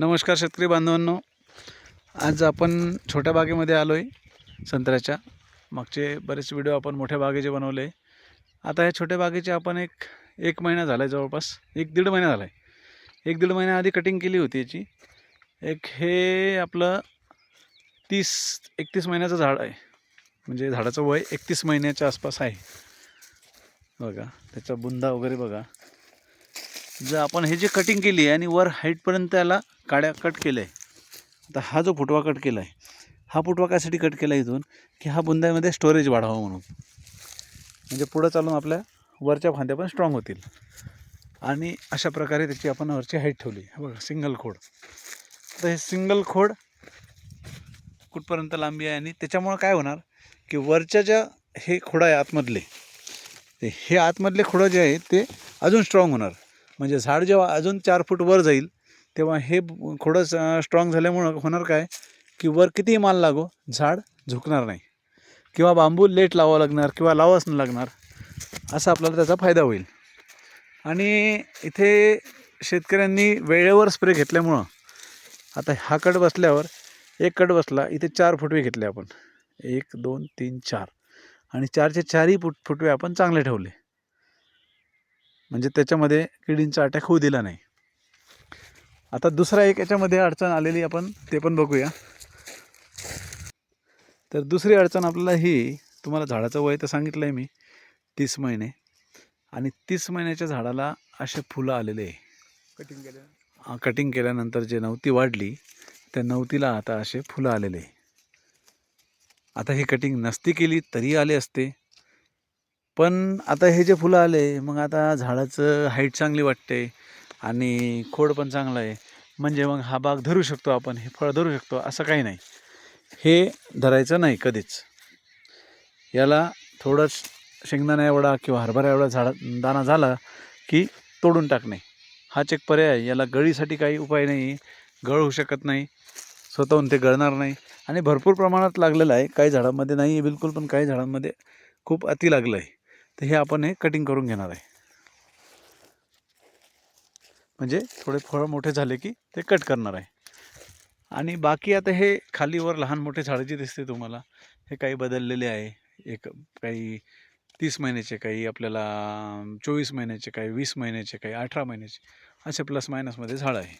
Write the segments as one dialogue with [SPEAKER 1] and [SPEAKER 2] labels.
[SPEAKER 1] नमस्कार शेतकरी बांधवांनो. आज आपण छोट्या बागेमध्ये आलो आहे संत्र्याच्या. मागचे बरेच व्हिडिओ आपण मोठ्या बागेचे बनवले. आता या छोट्या बागेचे आपण एक एक महिना झाला आहे जवळपास. एक दीड महिना झाला आहे एक दीड महिन्याआधी कटिंग केली होती याची. एक हे आपलं तीस एकतीस महिन्याचं झाड आहे. म्हणजे झाडाचं वय एकतीस महिन्याच्या आसपास आहे. बघा त्याचा बुंदा वगैरे बघा. जर आपण हे जे कटिंग केली आहे आणि वर हाईटपर्यंत त्याला काड्या कट केलं आहे. आता हा जो फुटवा कट केला आहे हा फुटवा कायसाठी कट केला आहे इथून? की हा बुंद्यामध्ये स्टोरेज वाढावं म्हणून. म्हणजे पुढं चालून आपल्या वरच्या फांद्या पण स्ट्रॉंग होतील. आणि अशा प्रकारे त्याची आपण वरची हाईट ठेवली. बघा सिंगल खोड. तर हे सिंगल खोड कुठपर्यंत लांबी आहे आणि त्याच्यामुळं काय होणार की वरच्या ज्या हे खोडं आहे आतमधले ते हे आतमधले खोडं जे आहे ते अजून स्ट्रॉंग होणार. म्हणजे झाड जेव्हा अजून चार फूट वर जाईल तेव्हा हे ब- स्ट्रॉंग झाल्यामुळं होणार काय? की वर कितीही माल लागो झाड झुकणार नाही. किंवा बांबू लेट लावावं लागणार किंवा लावाच न लागणार असा आपल्याला त्याचा फायदा होईल. आणि इथे शेतकऱ्यांनी वेळेवर स्प्रे घेतल्यामुळं आता हा कट बसल्यावर एक कट बसला इथे चार फुटवे घेतले आपण. एक दोन तीन चार. आणि चारचे चारही फुट फुटवे आपण चांगले ठेवले. म्हणजे त्याच्यामध्ये किडींचा अटॅक होऊ दिला नाही. आता दुसरा एक याच्यामध्ये अडचण आलेली आपण ते पण बघूया. तर दुसरी अडचण आपल्याला ही तुम्हाला झाडाचं वय तर सांगितलं आहे मी तीस महिने. आणि तीस महिन्याच्या झाडाला असे फुलं आलेले आहे.
[SPEAKER 2] कटिंग केलं
[SPEAKER 1] आ, कटिंग केल्यानंतर जे नवती वाढली त्या नवतीला आता असे फुलं आलेले आहे. आता ही कटिंग नसती केली तरी आले असते. पण आता हे जे फुलं आले मग आता झाडाचं हाईट चांगली वाटते. आणि खोड पण चांगलं आहे. म्हणजे मग हा बाग धरू शकतो आपण हे फळ धरू शकतो असं काही नाही. हे धरायचं नाही कधीच. याला थोडं शेंगदाणा एवढा किंवा हरभरा एवढा झाडा दाणा झाला की तोडून टाकणे. हाच एक पर्याय आहे. याला गळीसाठी काही उपाय नाही. गळ होऊ शकत नाही. स्वतःहून ते गळणार नाही. आणि भरपूर प्रमाणात लागलेलं आहे. काही झाडांमध्ये नाही आहे बिलकुल पण काही झाडांमध्ये खूप अति लागलं आहे तर हे आपण हे कटिंग करून घेणार आहे. म्हणजे थोडे फळं मोठे झाले की ते कट करणार आहे. आणि बाकी आता हे खालीवर लहान मोठे झाडं जे दिसते तुम्हाला. हे काही बदललेले आहे. एक काही तीस महिन्याचे काही आपल्याला चोवीस महिन्याचे काही वीस महिन्याचे काही अठरा महिन्याचे असे प्लस मायनसमध्ये झाडं आहे.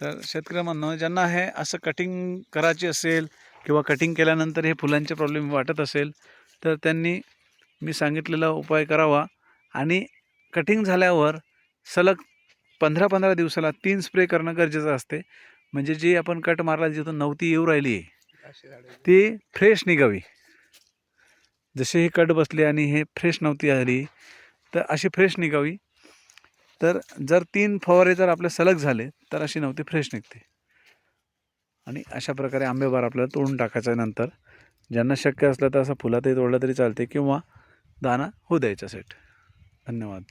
[SPEAKER 1] तर शेतकऱ्यांना ज्यांना हे असं कटिंग करायची असेल किंवा कटिंग केल्यानंतर हे फुलांचे प्रॉब्लेम वाटत असेल तर त्यांनी मी सांगितलेला उपाय करावा. आणि कटिंग झाल्यावर सलग पंधरा पंधरा दिवसाला तीन स्प्रे करणं गरजेचं असते. म्हणजे जी आपण कट मारला जिथून नवती येऊ राहिली ती फ्रेश निघावी. जसे हे कट बसले आणि हे फ्रेश नव्हती आली तर अशी फ्रेश निघावी. तर जर तीन फवारे जर आपले सलग झाले तर अशी नव्हती फ्रेश निघते. आणि अशा प्रकारे आंबेबार आपल्याला तोडून टाकायचं आहे नंतर. ज्यांना शक्य असलं तर असं फुलातही तोडलं तरी चालते किंवा दाना होऊ द्यायचा सेट. धन्यवाद.